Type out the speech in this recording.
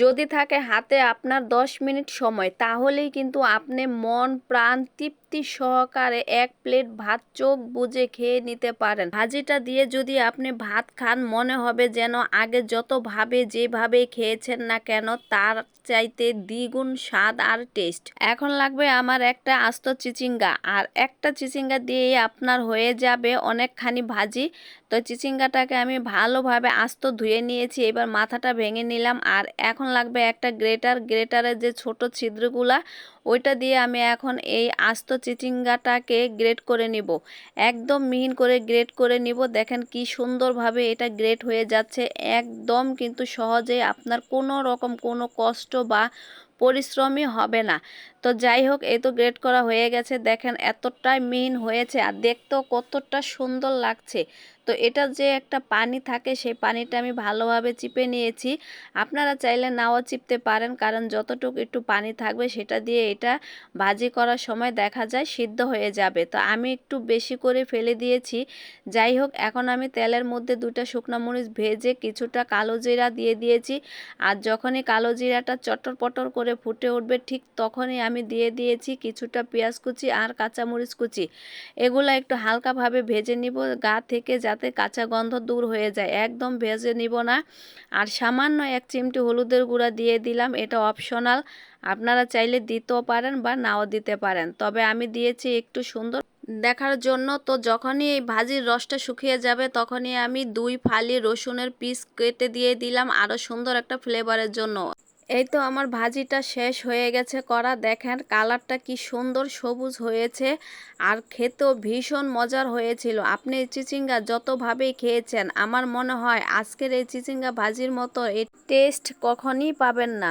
যদি থাকে হাতে আপনার 10 মিনিট সময়, তাহলেই কিন্তু আপনি মন প্রাণ তৃপ্তি সহকারে এক প্লেট ভাত চোখ বুজে খেয়ে নিতে পারেন। ভাজিটা দিয়ে যদি আপনি ভাত খান, মনে হবে যেন আগে যতভাবে যেভাবে খেয়েছেন না কেন, তার চাইতে দ্বিগুণ স্বাদ আর টেস্ট। এখন লাগবে আমার একটা আস্ত চিচিঙ্গা, আর একটা চিচিঙ্গা দিয়েই আপনার হয়ে যাবে অনেকখানি ভাজি। তো চিচিঙ্গাটাকে আমি ভালোভাবে আস্ত ধুয়ে নিয়েছি, এবার মাথাটা ভেঙে নিলাম, আর এখন লাগবে একটা গ্রেটার, গ্রেটারের যে ছোট ছিদ্রগুলা, ওইটা দিয়ে আমি এখন এই আস্ত চিচিঙ্গাটাকে গ্রেট করে নিব। একদম মিহিন করে গ্রেট করে নিব। দেখেন কি সুন্দরভাবে এটা গ্রেট হয়ে যাচ্ছে। একদম কিন্তু সহজে আপনার কোনো রকম কোনো কষ্ট বা পরিশ্রমই হবে না। তো যাই হোক, এই তো গ্রেড করা হয়ে গেছে। দেখেন, এতটাই মিহিন হয়েছে আর দেখতেও কতটা সুন্দর লাগছে। তো এটা যে একটা পানি থাকে, সেই পানিটা আমি ভালোভাবে চিপে নিয়েছি। আপনারা চাইলে নাও চিপতে পারেন, কারণ যতটুকু একটু পানি থাকবে, সেটা দিয়ে এটা ভাজি করার সময় দেখা যায় সিদ্ধ হয়ে যাবে। তো আমি একটু বেশি করে ফেলে দিয়েছি। যাই হোক, এখন আমি তেলের মধ্যে দুটা শুকনো মরিচ ভেজে কিছুটা কালো জিরা দিয়ে দিয়েছি। আর যখনই কালো জিরাটা চটর পটর করে ফুটে উঠবে, ঠিক তখনই আমি দিয়ে দিয়েছি কিছুটা পেঁয়াজ কুচি আর কাঁচামরিচ কুচি। এগুলো একটু হালকাভাবে ভেজে নিব গা থেকে যাতে কাঁচা গন্ধ দূর হয়ে যায়। একদম ভেজে নিব না। আর সামান্য এক চিমটি হলুদের গুঁড়া দিয়ে দিলাম, এটা অপশনাল। আপনারা চাইলে দিতেও পারেন বা নাও দিতে পারেন। তবে আমি দিয়েছি একটু সুন্দর। দেখার জন্য তো যখনই এই ভাজির রসটা শুকিয়ে যাবে, তখনই আমি দুই ফালি রসুনের পিস কেটে দিয়ে দিলাম আরও সুন্দর একটা ফ্লেভারের জন্য। এই তো আমার ভাজিটা শেষ হয়ে গেছে করা দেখেন কালারটা কি সুন্দর সবুজ হয়েছে আর খেতেও ভীষণ মজার হয়েছিল। আপনি চিচিঙ্গা যতভাবেই খেয়েছেন, আমার মনে হয় আজকের এই চিচিঙ্গা ভাজির মতো এই টেস্ট কখনই পাবেন না।